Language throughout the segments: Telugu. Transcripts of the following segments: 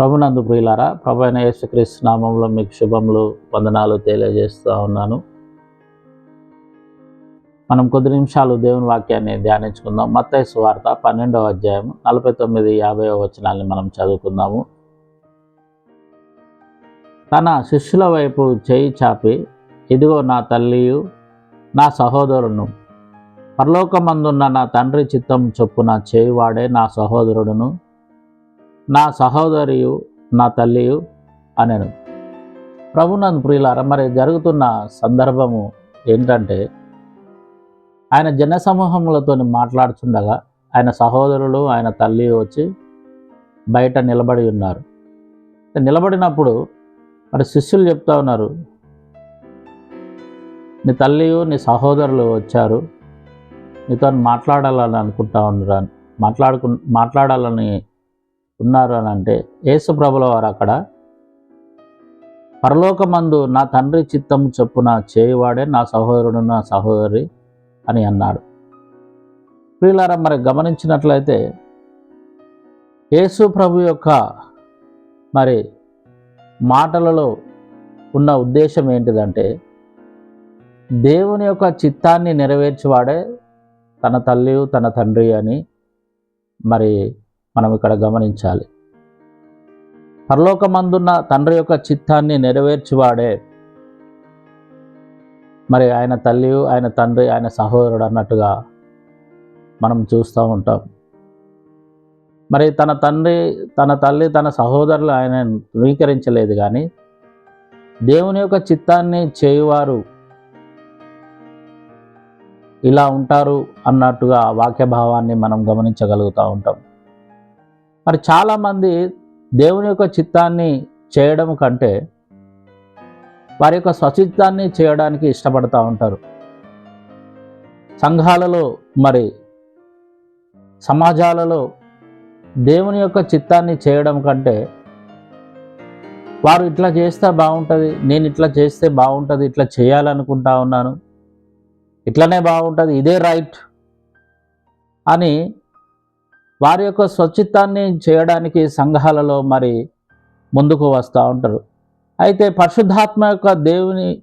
ప్రభునందు ప్రియులారా ప్రభు అయిన యేసుక్రీస్తు నామంలో మీకు శుభములు వందనాలు తెలియజేస్తూ ఉన్నాను. మనం కొద్ది నిమిషాలు దేవుని వాక్యాన్ని ధ్యానించుకుందాం. మత్తయి సువార్త పన్నెండవ అధ్యాయం నలభై తొమ్మిది యాభై వచనాల్ని మనం చదువుకుందాము. తన శిష్యుల వైపు చేయి చాపి ఇదిగో నా తల్లియు నా సహోదరును పరలోకమందున్న నా తండ్రి చిత్తం చొప్పున చేయువాడే నా సహోదరుడును నా సహోదరియు నా తల్లియు అనను. ప్రభునంద్ ప్రియులారా మరి జరుగుతున్న సందర్భము ఏంటంటే ఆయన జనసమూహములతో మాట్లాడుచుండగా ఆయన సహోదరులు ఆయన తల్లి వచ్చి బయట నిలబడి ఉన్నారు. నిలబడినప్పుడు మరి శిష్యులు చెప్తా ఉన్నారు నీ తల్లియు నీ సహోదరులు వచ్చారు నీతో మాట్లాడాలని అనుకుంటా ఉన్నారు మాట్లాడుకు మాట్లాడాలని ఉన్నారు అని అంటే యేసుప్రభుల వారు అక్కడ పరలోకమందు నా తండ్రి చిత్తం చొప్పున చేయువాడే నా సహోదరుడు నా సహోదరి అని అన్నాడు ప్రియులారా మరి గమనించినట్లయితే యేసు ప్రభు యొక్క మరి మాటలలో ఉన్న ఉద్దేశం ఏంటిదంటే దేవుని యొక్క చిత్తాన్ని నెరవేర్చేవాడే తన తల్లి తన తండ్రి అని మరి మనం ఇక్కడ గమనించాలి. పరలోకమందున్న తండ్రి యొక్క చిత్తాన్ని నెరవేర్చివాడే మరి ఆయన తల్లి ఆయన తండ్రి ఆయన సహోదరుడు అన్నట్టుగా మనం చూస్తూ ఉంటాం. మరి తన తండ్రి తన తల్లి తన సహోదరులు ఆయన ధృవీకరించలేదు కానీ దేవుని యొక్క చిత్తాన్ని చేయువారు ఇలా ఉంటారు అన్నట్టుగా వాక్య భావాన్ని మనం గమనించగలుగుతూ ఉంటాం. మరి చాలామంది దేవుని యొక్క చిత్తాన్ని చేయడం కంటే వారి యొక్క స్వచిత్తాన్ని చేయడానికి ఇష్టపడతా ఉంటారు. సంఘాలలో మరి సమాజాలలో దేవుని యొక్క చిత్తాన్ని చేయడం కంటే వారు ఇట్లా చేస్తే బాగుంటుంది నేను ఇట్లా చేస్తే బాగుంటుంది ఇట్లా చేయాలనుకుంటా ఉన్నాను ఇట్లనే బాగుంటుంది ఇదే రైట్ అని వారి యొక్క స్వచ్ఛిత్తాన్ని చేయడానికి సంఘాలలో మరి ముందుకు వస్తూ ఉంటారు. అయితే పరిశుద్ధాత్మ యొక్క దేవుని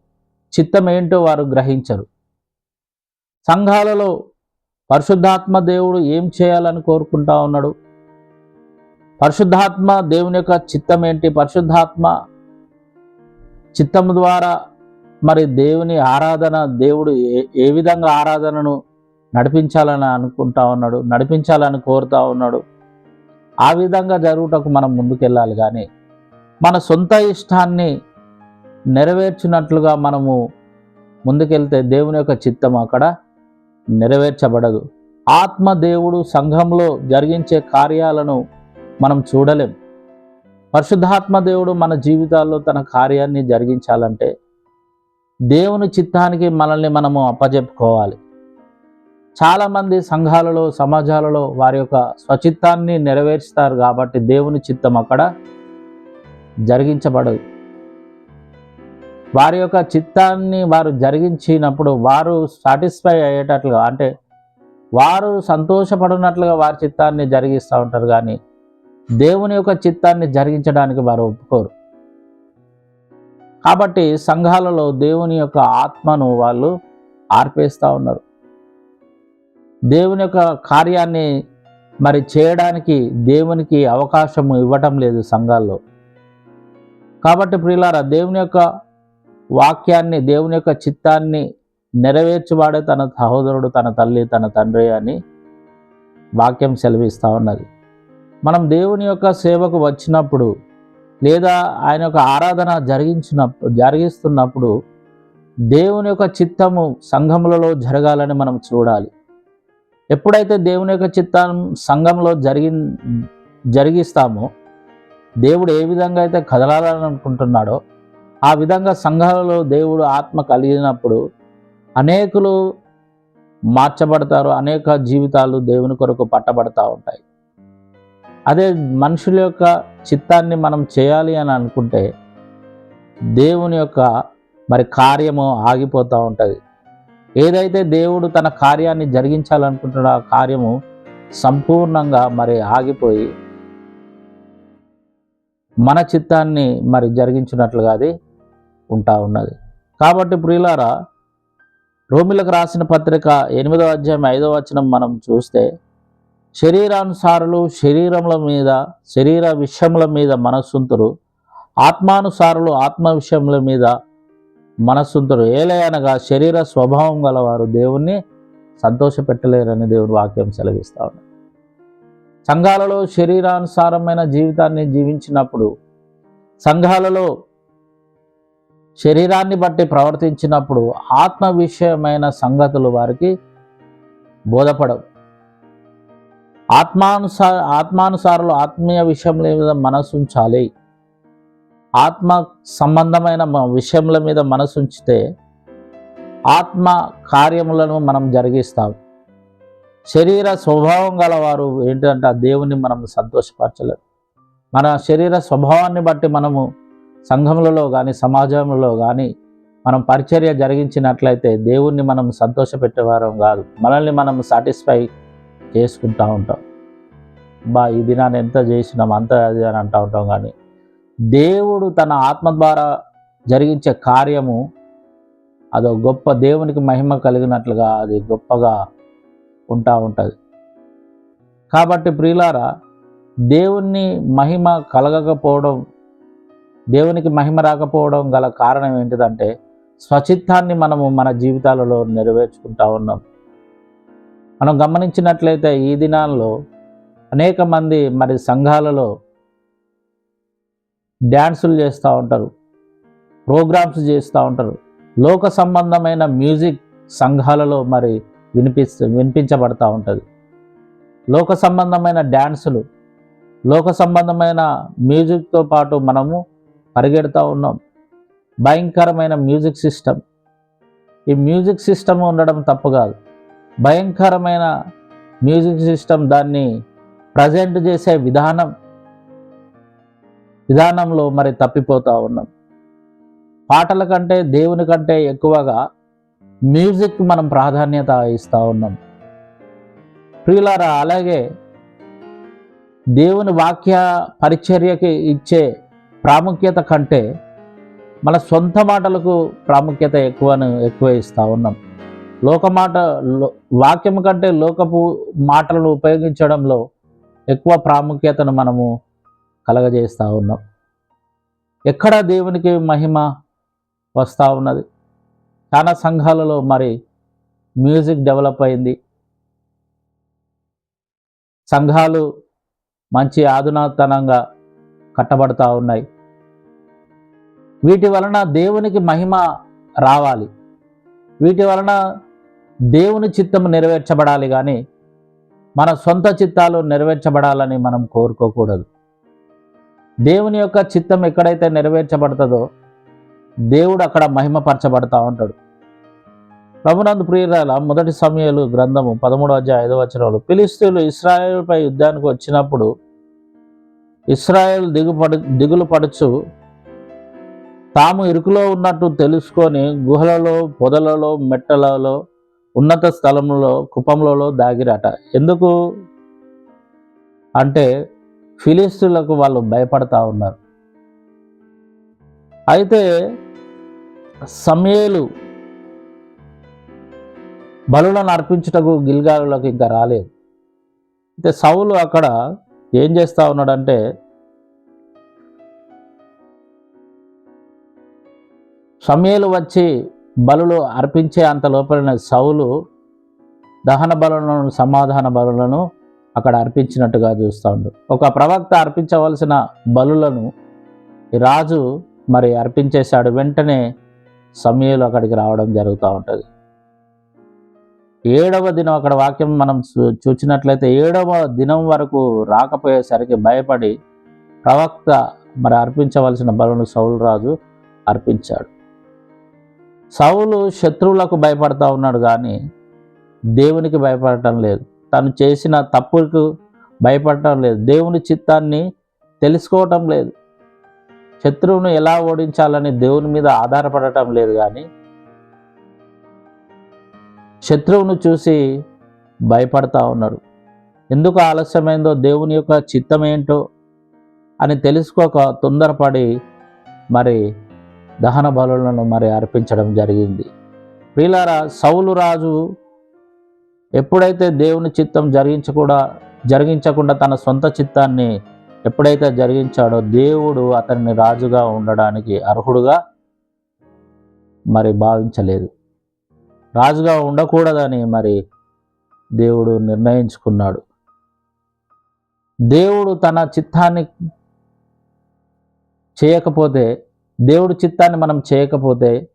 చిత్తం ఏంటో వారు గ్రహించరు. సంఘాలలో పరిశుద్ధాత్మ దేవుడు ఏం చేయాలని కోరుకుంటా ఉన్నాడు? పరిశుద్ధాత్మ దేవుని యొక్క చిత్తం ఏంటి? పరిశుద్ధాత్మ చిత్తం ద్వారా మరి దేవుని ఆరాధన దేవుడు ఏ ఏ విధంగా ఆరాధనను నడిపించాలని అనుకుంటా ఉన్నాడు నడిపించాలని కోరుతా ఉన్నాడు. ఆ విధంగా జరుగుటకు మనం ముందుకెళ్ళాలి కానీ మన సొంత ఇష్టాన్ని నెరవేర్చినట్లుగా మనము ముందుకెళ్తే దేవుని యొక్క చిత్తం అక్కడ నెరవేర్చబడదు. ఆత్మ దేవుడు సంఘంలో జరిగించే కార్యాలను మనం చూడలేం. పరిశుద్ధాత్మ దేవుడు మన జీవితాల్లో తన కార్యాన్ని జరిగించాలంటే దేవుని చిత్తానికి మనల్ని మనము అప్పజెప్పుకోవాలి. చాలామంది సంఘాలలో సమాజాలలో వారి యొక్క స్వచిత్తాన్ని నెరవేరుస్తారు కాబట్టి దేవుని చిత్తం అక్కడ జరిగించబడదు. వారి యొక్క చిత్తాన్ని వారు జరిగించినప్పుడు వారు సాటిస్ఫై అయ్యేటట్లుగా అంటే వారు సంతోషపడినట్లుగా వారి చిత్తాన్ని జరిగిస్తూ ఉంటారు కానీ దేవుని యొక్క చిత్తాన్ని జరిగించడానికి వారు ఒప్పుకోరు. కాబట్టి సంఘాలలో దేవుని యొక్క ఆత్మను వాళ్ళు ఆర్పేస్తూ ఉన్నారు. దేవుని యొక్క కార్యాన్ని మరి చేయడానికి దేవునికి అవకాశం ఇవ్వటం లేదు సంఘాల్లో. కాబట్టి ప్రియులారా దేవుని యొక్క వాక్యాన్ని దేవుని యొక్క చిత్తాన్ని నెరవేర్చివాడే తన సహోదరుడు తన తల్లి తన తండ్రి అని వాక్యం సెలవిస్తూ ఉన్నది. మనం దేవుని యొక్క సేవకు వచ్చినప్పుడు లేదా ఆయన యొక్క ఆరాధన జరిగించినప్పుడు జరిగిస్తున్నప్పుడు దేవుని యొక్క చిత్తము సంఘములలో జరగాలని మనం చూడాలి. ఎప్పుడైతే దేవుని యొక్క చిత్తం సంఘంలో జరిగి జరిగిస్తామో దేవుడు ఏ విధంగా అయితే కదలాలని అనుకుంటున్నాడో ఆ విధంగా సంఘాలలో దేవుడు ఆత్మ కలిగినప్పుడు అనేకులు మార్చబడతారు అనేక జీవితాలు దేవుని కొరకు పట్టబడతా ఉంటాయి. అదే మనుషుల యొక్క చిత్తాన్ని మనం చేయాలి అని అనుకుంటే దేవుని యొక్క మరి కార్యము ఆగిపోతూ ఉంటుంది. ఏదైతే దేవుడు తన కార్యాన్ని జరిగించాలనుకుంటున్న ఆ కార్యము సంపూర్ణంగా మరి ఆగిపోయి మన చిత్తాన్ని మరి జరిగించినట్లుగా అది ఉంటా ఉన్నది. కాబట్టి ప్రియులారా రోమిలకు రాసిన పత్రిక ఎనిమిదవ అధ్యాయం ఐదవ వచనం మనం చూస్తే శరీరానుసారులు శరీరముల మీద శరీర విషయముల మీద మనస్సుంతురు. ఆత్మానుసారులు ఆత్మ విషయముల మీద మనస్సుంతురు. ఏలయనగా శరీర స్వభావం గలవారు దేవుణ్ణి సంతోషపెట్టలేరని దేవుడు వాక్యం సెలవిస్తా ఉన్నాడు. సంఘాలలో శరీరానుసారమైన జీవితాన్ని జీవించినప్పుడు సంఘాలలో శరీరాన్ని బట్టి ప్రవర్తించినప్పుడు ఆత్మ విషయమైన సంగతులు వారికి బోధపడవు. ఆత్మానుసార ఆత్మానుసారులు ఆత్మీయ విషయం మీద మనసు ఉంచాలి ఆత్మ సంబంధమైన విషయముల మీద మనసు ఉంచితే ఆత్మ కార్యములను మనం జరిగిస్తాం. శరీర స్వభావం గలవారు ఏంటంటే ఆ దేవుని మనం సంతోషపరచలేదు మన శరీర స్వభావాన్ని బట్టి మనము సంఘములలో కానీ సమాజంలో కానీ మనం పరిచర్య జరిగించినట్లయితే దేవుణ్ణి మనం సంతోషపెట్టేవారం కాదు. మనల్ని మనం సాటిస్ఫై చేసుకుంటూ ఉంటాం. బా ఈ దినాన్ని ఎంత చేసినాం అంత అది అని అంటూ ఉంటాం కానీ దేవుడు తన ఆత్మ ద్వారా జరిగించే కార్యము అదో గొప్ప దేవునికి మహిమ కలిగినట్లుగా అది గొప్పగా ఉంటా ఉంటుంది. కాబట్టి ప్రియులారా దేవుణ్ణి మహిమ కలగకపోవడం దేవునికి మహిమ రాకపోవడం గల కారణం ఏంటిదంటే స్వచిత్తాన్ని మనము మన జీవితాలలో నెరవేర్చుకుంటా ఉన్నాం. మనం గమనించినట్లయితే ఈ దినాల్లో అనేక మంది మరి సంఘాలలో డ్యాన్సులు చేస్తూ ఉంటారు. ప్రోగ్రామ్స్ చేస్తూ ఉంటారు. లోక సంబంధమైన మ్యూజిక్ సంఘాలలో మరి వినిపిస్తూ వినిపించబడతా ఉంటుంది. లోక సంబంధమైన డ్యాన్సులు లోక సంబంధమైన మ్యూజిక్తో పాటు మనము పరిగెడుతూ ఉన్నాం. భయంకరమైన మ్యూజిక్ సిస్టమ్. ఈ మ్యూజిక్ సిస్టమ్ ఉండడం తప్పు కాదు. భయంకరమైన మ్యూజిక్ సిస్టమ్ దాన్ని ప్రజెంట్ చేసే విధానం విధానంలో మరి తప్పిపోతూ ఉన్నాం. పాటల కంటే దేవుని కంటే ఎక్కువగా మ్యూజిక్ మనం ప్రాధాన్యత ఇస్తూ ఉన్నాం. ప్రియులారా అలాగే దేవుని వాక్య పరిచర్యకి ఇచ్చే ప్రాముఖ్యత కంటే మన సొంత మాటలకు ప్రాముఖ్యత ఎక్కువను ఎక్కువ ఇస్తూ ఉన్నాం. లోకమాట లో- వాక్యం కంటే లోకపు మాటలను ఉపయోగించడంలో ఎక్కువ ప్రాముఖ్యతను మనము కలగజేస్తూ ఉన్నాం. ఎక్కడ దేవునికి మహిమ వస్తూ ఉన్నది. చాలా సంఘాలలో మరి మ్యూజిక్ డెవలప్ అయింది. సంఘాలు మంచి ఆధునాతనంగా కట్టబడతా ఉన్నాయి. వీటి వలన దేవునికి మహిమ రావాలి. వీటి వలన దేవుని చిత్తం నెరవేర్చబడాలి కానీ మన సొంత చిత్తాలు నెరవేర్చబడాలని మనం కోరుకోకూడదు. దేవుని యొక్క చిత్తం ఎక్కడైతే నెరవేర్చబడుతుందో దేవుడు అక్కడ మహిమపరచబడతా ఉంటాడు. ప్రభునందు ప్రియురాల మొదటి సమయాలు గ్రంథము పదమూడో అధ్యాయ ఐదవ వచనంలో ఫిలిస్తీన్లు ఇస్రాయేల్పై యుద్ధానికి వచ్చినప్పుడు ఇస్రాయేల్ దిగుపడు దిగులు పడుచు తాము ఇరుకులో ఉన్నట్టు తెలుసుకొని గుహలలో పొదలలో మెట్టలలో ఉన్నత స్థలంలో కుపంలలో దాగిరట. ఎందుకు? అంటే ఫిలిస్తులకు వాళ్ళు భయపడతా ఉన్నారు. అయితే సమయలు బలులను అర్పించుటకు గిల్గాలులకు ఇంకా రాలేదు. అయితే సౌలు అక్కడ ఏం చేస్తూ ఉన్నాడంటే సమయలు వచ్చి బలులు అర్పించే అంత లోపలిన సౌలు దహన బలులను సమాధాన బలులను అక్కడ అర్పించినట్టుగా చూస్తూ ఉండు. ఒక ప్రవక్త అర్పించవలసిన బలులను రాజు మరి అర్పించేశాడు. వెంటనే సమయంలో అక్కడికి రావడం జరుగుతూ ఉంటుంది. ఏడవ దినం అక్కడ వాక్యం మనం చూ- చూచినట్లయితే ఏడవ దినం వరకు రాకపోయేసరికి భయపడి ప్రవక్త మరి అర్పించవలసిన బలును సౌలు రాజు అర్పించాడు. సౌలు శత్రువులకు భయపడతా ఉన్నాడు కానీ దేవునికి భయపడటం లేదు. తను చేసిన తప్పులకు భయపడటం లేదు. దేవుని చిత్తాన్ని తెలుసుకోవటం లేదు. శత్రువును ఎలా ఓడించాలని దేవుని మీద ఆధారపడటం లేదు కానీ శత్రువును చూసి భయపడతా ఉన్నాడు. ఎందుకు ఆలస్యమైందో దేవుని యొక్క చిత్తం ఏంటో అని తెలుసుకోక తొందరపడి మరి దహన బలులను మరి అర్పించడం జరిగింది. ప్రియులారా సౌలు రాజు ఎప్పుడైతే దేవుని చిత్తం జరిగించకుండా జరిగించకుండా తన సొంత చిత్తాన్ని ఎప్పుడైతే జరిగించాడో దేవుడు అతన్ని రాజుగా ఉండడానికి అర్హుడుగా మరి భావించలేదు. రాజుగా ఉండకూడదని మరి దేవుడు నిర్ణయించుకున్నాడు. దేవుడు తన చిత్తాన్ని చేయకపోతే దేవుడు చిత్తాన్ని మనం చేయకపోతే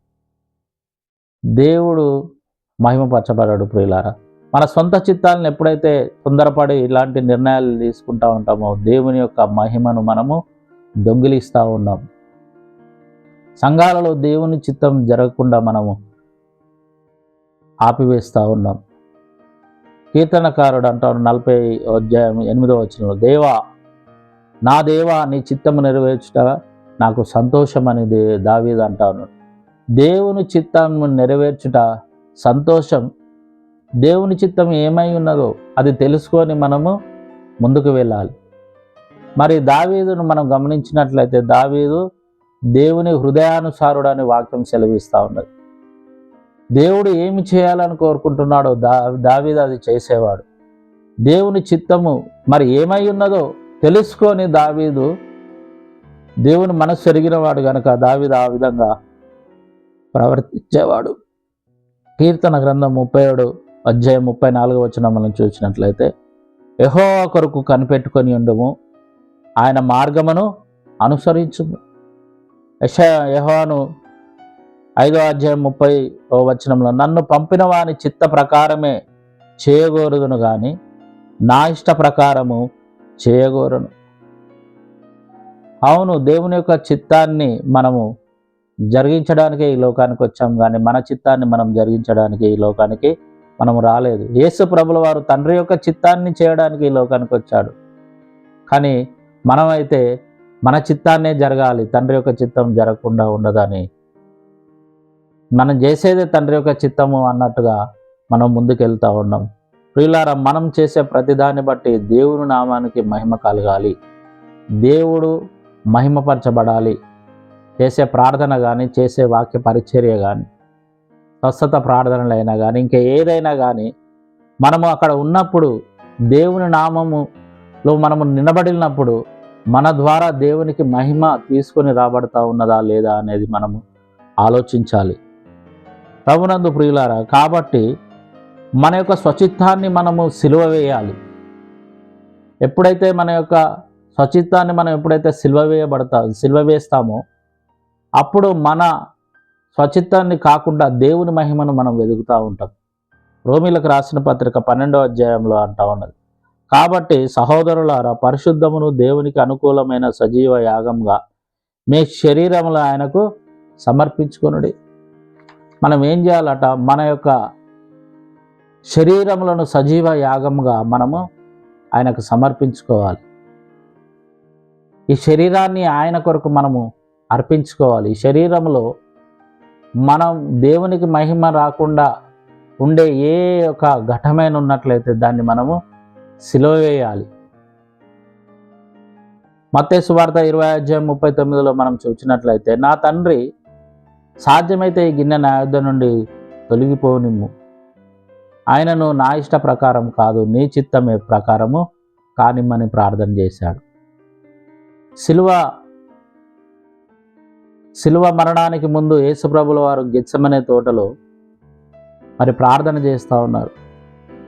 దేవుడు మహిమపరచబడాడు ప్రియులారా. మన సొంత చిత్తాలను ఎప్పుడైతే తొందరపడి ఇలాంటి నిర్ణయాలు తీసుకుంటా ఉంటామో దేవుని యొక్క మహిమను మనము దొంగిలిస్తూ ఉన్నాం. సంఘాలలో దేవుని చిత్తం జరగకుండా మనము ఆపివేస్తూ ఉన్నాం. కీర్తనకారుడు అంటాడు నలభై అధ్యాయం ఎనిమిదో వచ్చిన దేవా నా దేవా నీ చిత్తము నెరవేర్చుట నాకు సంతోషం అనేది దావీద్ అంటాను దేవుని చిత్తాన్ని నెరవేర్చుట సంతోషం దేవుని చిత్తం ఏమై ఉన్నదో అది తెలుసుకొని మనము ముందుకు వెళ్ళాలి. మరి దావీదును మనం గమనించినట్లయితే దావీదు దేవుని హృదయానుసారుడు అని వాక్యం సెలవిస్తూ ఉన్నది. దేవుడు ఏమి చేయాలని కోరుకుంటున్నాడో దా దావీదు అది చేసేవాడు. దేవుని చిత్తము మరి ఏమై ఉన్నదో తెలుసుకొని దావీదు దేవుని మనసు జరిగినవాడు కనుక గనక దావీదు ఆ విధంగా ప్రవర్తించేవాడు. కీర్తన గ్రంథం ముప్పై ఏడు అధ్యాయం ముప్పై నాలుగు వచ్చిన మనం చూసినట్లయితే యహో కొరకు కనిపెట్టుకొని ఉండము. ఆయన మార్గమును అనుసరించుము. యశ యహోను ఐదో అధ్యాయం ముప్పై ఓ వచనంలో నన్ను పంపిన వాని చిత్త ప్రకారమే చేయగోరుదును కానీ నా ఇష్ట ప్రకారము చేయగోరను. అవును దేవుని యొక్క చిత్తాన్ని మనము జరిగించడానికే ఈ లోకానికి వచ్చాం కానీ మన చిత్తాన్ని మనం జరిగించడానికి ఈ లోకానికి మనం రాలేదు. యేసు ప్రభుల వారు తండ్రి యొక్క చిత్తాన్ని చేయడానికి ఈ లోకానికి వచ్చాడు. కానీ మనమైతే మన చిత్తాన్నే జరగాలి. తండ్రి యొక్క చిత్తం జరగకుండా ఉండదని. మనం చేసేదే తండ్రి యొక్క చిత్తము అన్నట్టుగా మనం ముందుకెళ్తూ ఉన్నాం. ప్రియులారా మనం చేసే ప్రతిదాన్ని బట్టి దేవుని నామానికి మహిమ కలగాలి. దేవుడు మహిమపరచబడాలి. చేసే ప్రార్థన కానీ చేసే వాక్య పరిచర్య కానీ స్వస్థత ప్రార్థనలైనా కానీ ఇంకా ఏదైనా కానీ మనము అక్కడ ఉన్నప్పుడు దేవుని నామములో మనము నిలబడినప్పుడు మన ద్వారా దేవునికి మహిమ తీసుకొని రాబడతా ఉన్నదా లేదా అనేది మనము ఆలోచించాలి. ప్రభునందు ప్రియులారా కాబట్టి మన యొక్క స్వచిత్తాన్ని మనము సిలువ వేయాలి. ఎప్పుడైతే మన యొక్క స్వచిత్తాన్ని మనం ఎప్పుడైతే సిల్వ వేయబడతా సిల్వ వేస్తామో అప్పుడు మన స్వచిత్తాన్ని కాకుండా దేవుని మహిమను మనం వెతుకుతూ ఉంటాం. రోమిలకు రాసిన పత్రిక పన్నెండో అధ్యాయంలో అంటా ఉన్నది. కాబట్టి సహోదరులారా పరిశుద్ధమును దేవునికి అనుకూలమైన సజీవ యాగంగా మీ శరీరములు ఆయనకు సమర్పించుకొనుడి. మనం ఏం చేయాలట? మన యొక్క శరీరములను సజీవ యాగంగా మనము ఆయనకు సమర్పించుకోవాలి. ఈ శరీరాన్ని ఆయన కొరకు మనము అర్పించుకోవాలి. ఈ శరీరంలో మనం దేవునికి మహిమ రాకుండా ఉండే ఏ ఒక ఘటమైన ఉన్నట్లయితే దాన్ని మనము సిలువ వేయాలి. మత్తేసు ఇరవై అధ్యాయం ముప్పై తొమ్మిదిలో మనం చూసినట్లయితే నా తండ్రి సాధ్యమైతే ఈ గిన్నె నా యుద్ధ నుండి తొలగిపోనిమ్ము. ఆయనను నా ఇష్ట ప్రకారం కాదు నీ చిత్తమే ప్రకారము కానిమ్మని ప్రార్థన చేశాడు. సిలువ శిలువ మరణానికి ముందు యేసుప్రభుల వారు గెచ్చమనే తోటలో మరి ప్రార్థన చేస్తూ ఉన్నారు.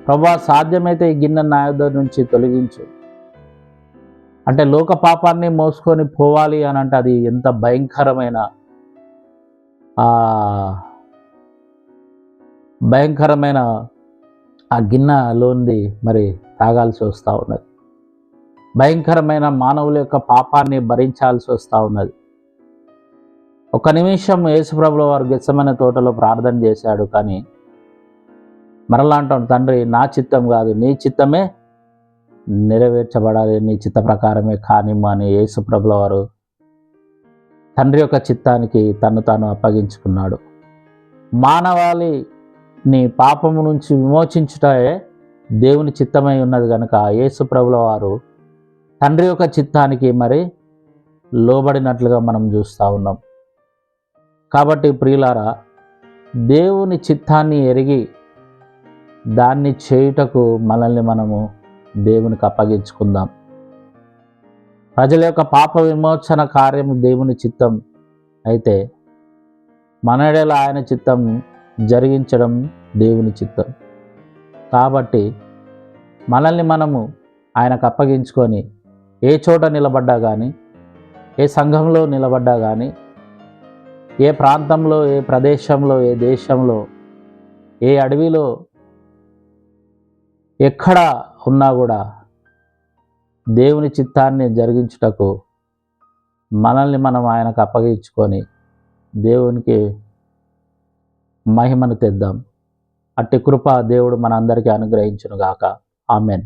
ప్రభా సాధ్యమైతే ఈ గిన్నె నా నుంచి తొలగించు. అంటే లోక పాపాన్ని మోసుకొని పోవాలి అని అంటే అది ఎంత భయంకరమైన భయంకరమైన ఆ గిన్నెలోంది మరి తాగాల్సి వస్తూ ఉన్నది. భయంకరమైన మానవుల యొక్క పాపాన్ని భరించాల్సి వస్తూ ఉన్నది. ఒక నిమిషం యేసుప్రభుల వారు గెచ్చమైన తోటలో ప్రార్థన చేశాడు కానీ మరలా తండ్రి నా చిత్తం కాదు. నీ చిత్తమే నెరవేర్చబడాలి. నీ చిత్త ప్రకారమే కానిమ్మ అని యేసుప్రభుల వారు తండ్రి యొక్క చిత్తానికి తను తాను అప్పగించుకున్నాడు. మానవాళి నీ పాపము నుంచి విమోచించుటే దేవుని చిత్తమై ఉన్నది కనుక యేసుప్రభుల వారు తండ్రి యొక్క చిత్తానికి మరి లోబడినట్లుగా మనం చూస్తూ ఉన్నాం. కాబట్టి ప్రియులారా దేవుని చిత్తాన్ని ఎరిగి దాన్ని చేయుటకు మనల్ని మనము దేవునికి అప్పగించుకుందాం. ప్రజల యొక్క పాప విమోచన కార్యం దేవుని చిత్తం అయితే మనడేల ఆయన చిత్తం జరిగించడం దేవుని చిత్తం. కాబట్టి మనల్ని మనము ఆయనకు అప్పగించుకొని ఏ చోట నిలబడ్డా కానీ ఏ సంఘంలో నిలబడ్డా కానీ ఏ ప్రాంతంలో ఏ ప్రదేశంలో ఏ దేశంలో ఏ అడవిలో ఎక్కడ ఉన్నా కూడా దేవుని చిత్తాన్ని జరిగించుటకు మనల్ని మనం ఆయనకు అప్పగించుకొని దేవునికి మహిమను తెద్దాం. అట్టి కృప దేవుడు మనందరికీ అనుగ్రహించునుగాక. ఆమెన్.